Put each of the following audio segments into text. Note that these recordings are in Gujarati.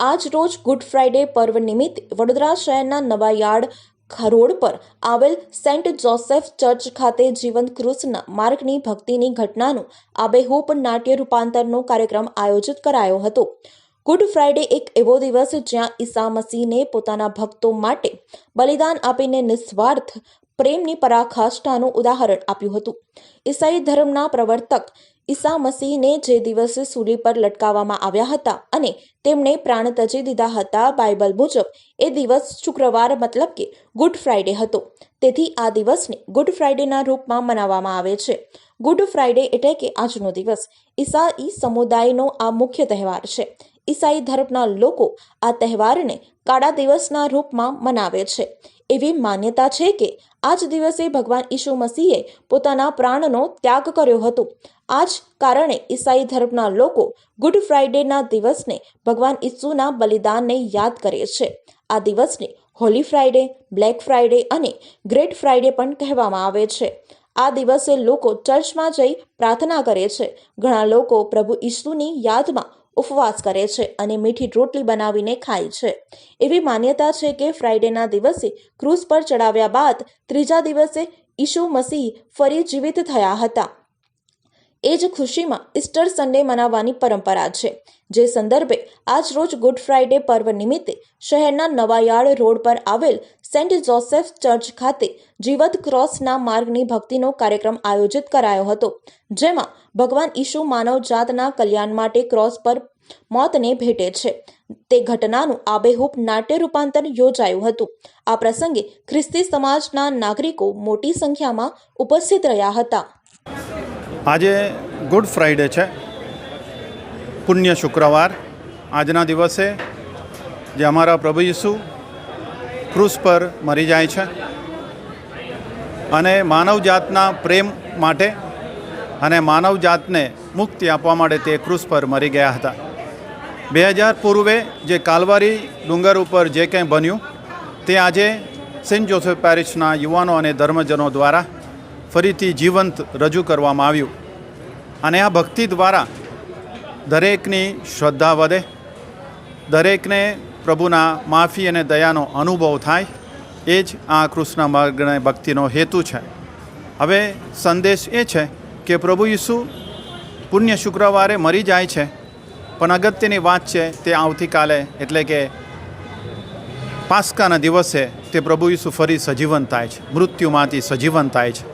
આજ રોજ ગુડ ફ્રાઇડે પર્વ નિમિત્તે વડોદરા શહેરના નવા યાર્ડ ખરોડ પર આવેલ સેન્ટ જોસેફ ચર્ચ ખાતે જીવંત ક્રુસના માર્ગની ભક્તિની ઘટનાનું આબેહૂબ નાટ્ય રૂપાંતરનો કાર્યક્રમ આયોજિત કરાયો હતો. ગુડ ફ્રાઇડે એક એવો દિવસ જ્યાં ઈસા મસીહને પોતાના ભક્તો માટે બલિદાન આપીને નિસ્વાર્થ પ્રેમની પરાકાષ્ઠાનું ઉદાહરણ આપ્યું હતું. ઈસાઈ ધર્મના પ્રવર્તક ઈસા મસીહને જે દિવસે સૂલી પર લટકાવવામાં આવ્યા હતા અને તેમણે પ્રાણ તજી દીધા હતા બાઇબલ મુજબ, એ દિવસ શુક્રવાર મતલબ કે ગુડ ફ્રાઇડે હતો. તેથી આ દિવસને ગુડ ફ્રાઇડેના રૂપમાં મનાવવામાં આવે છે. ગુડ ફ્રાઇડે એટલે કે આજનો દિવસ. ઈસાઈ સમુદાયનો આ મુખ્ય તહેવાર છે. ઈસાઈ ધર્મના લોકો આ તહેવારને કાળા દિવસના રૂપમાં મનાવે છે. એવી માન્યતા છે કે આ જ દિવસે ભગવાન ઈસુ મસીહે પોતાના પ્રાણનો ત્યાગ કર્યો હતો. આ જ કારણે ઈસાઈ ધર્મના લોકો ગુડ ફ્રાઇડેના દિવસને ભગવાન ઈસુના બલિદાનને યાદ કરે છે. આ દિવસને હોલી ફ્રાઇડે, બ્લેક ફ્રાઇડે અને ગ્રેટ ફ્રાઇડે પણ કહેવામાં આવે છે. આ દિવસે લોકો ચર્ચમાં જઈ પ્રાર્થના કરે છે. ઘણા લોકો પ્રભુ ઈસુની યાદમાં ઉપવાસ કરે છે અને મીઠી રોટલી બનાવીને ખાય છે. એવી માન્યતા છે કે ફ્રાઇડેના દિવસે ક્રૂઝ પર ચડાવ્યા બાદ ત્રીજા દિવસે ઈશુ મસીહ ફરી જીવિત થયા હતા. એ જ ખુશીમાં ઇસ્ટર સન્ડે મનાવવાની પરંપરા છે. જે સંદર્ભે આજ રોજ ગુડ ફ્રાઇડે પર્વ નિમિત્તે શહેરના નવાયાર્ડ રોડ પર આવેલ સેન્ટ જોસેફ ચર્ચ ખાતે જીવત ક્રોસના માર્ગની ભક્તિનો કાર્યક્રમ આયોજિત કરાયો હતો, જેમાં ભગવાન ઈશુ માનવ જાતના કલ્યાણ માટે ક્રોસ પર મોતને ભેટે છે. તે ઘટનાનું આબેહૂબ નાટ્ય રૂપાંતર યોજાયું હતું. આ પ્રસંગે ખ્રિસ્તી સમાજના નાગરિકો મોટી સંખ્યામાં ઉપસ્થિત રહ્યા હતા. આજે ગુડ ફ્રાઈડે છે. પુણ્ય શુક્રવાર. આજના દિવસે જે અમારા પ્રભુ ઈસુ ક્રૂસ પર મરી જાય છે અને માનવજાતના પ્રેમ માટે અને માનવજાતને મુક્તિ આપવા માટે તે ક્રૂસ પર મરી ગયા હતા. બે હજાર પૂર્વે જે કાલવારી ડુંગર ઉપર જે કંઈ બન્યું તે આજે સેન્ટ જોસેફ પેરિસના યુવાનો અને ધર્મજનો દ્વારા ફરીથી જીવંત રજૂ કરવામાં આવ્યું. અને આ ભક્તિ દ્વારા દરેકની શ્રદ્ધા વધે. દરેકને પ્રભુના માફી અને દયાનો અનુભવ થાય. એ જ આ કૃષ્ણ માર્ગને ભક્તિનો હેતુ છે. હવે સંદેશ એ છે કે પ્રભુ ઈસુ પુણ્ય શુક્રવારે મરી જાય છે. પણ અગત્યની વાત છે તે આવતીકાલે એટલે કે પાસ્કાના દિવસે તે પ્રભુ ઈસુ ફરી સજીવન થાય છે. મૃત્યુમાંથી સજીવન થાય છે.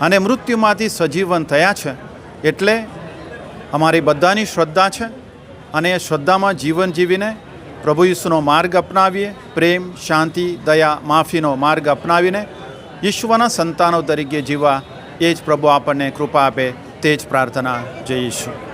અને મૃત્યુમાંથી સજીવન થયા છે એટલે અમારી બધાની શ્રદ્ધા છે અને એ શ્રદ્ધામાં જીવન જીવીને પ્રભુ ઈસુનો માર્ગ અપનાવીએ, પ્રેમ, શાંતિ, દયા, માફીનો માર્ગ અપનાવીને ઈશ્વરના સંતાનો તરીકે જીવવા. એ જ પ્રભુ આપણને કૃપા આપે, તે જ પ્રાર્થના. જય ઈશુ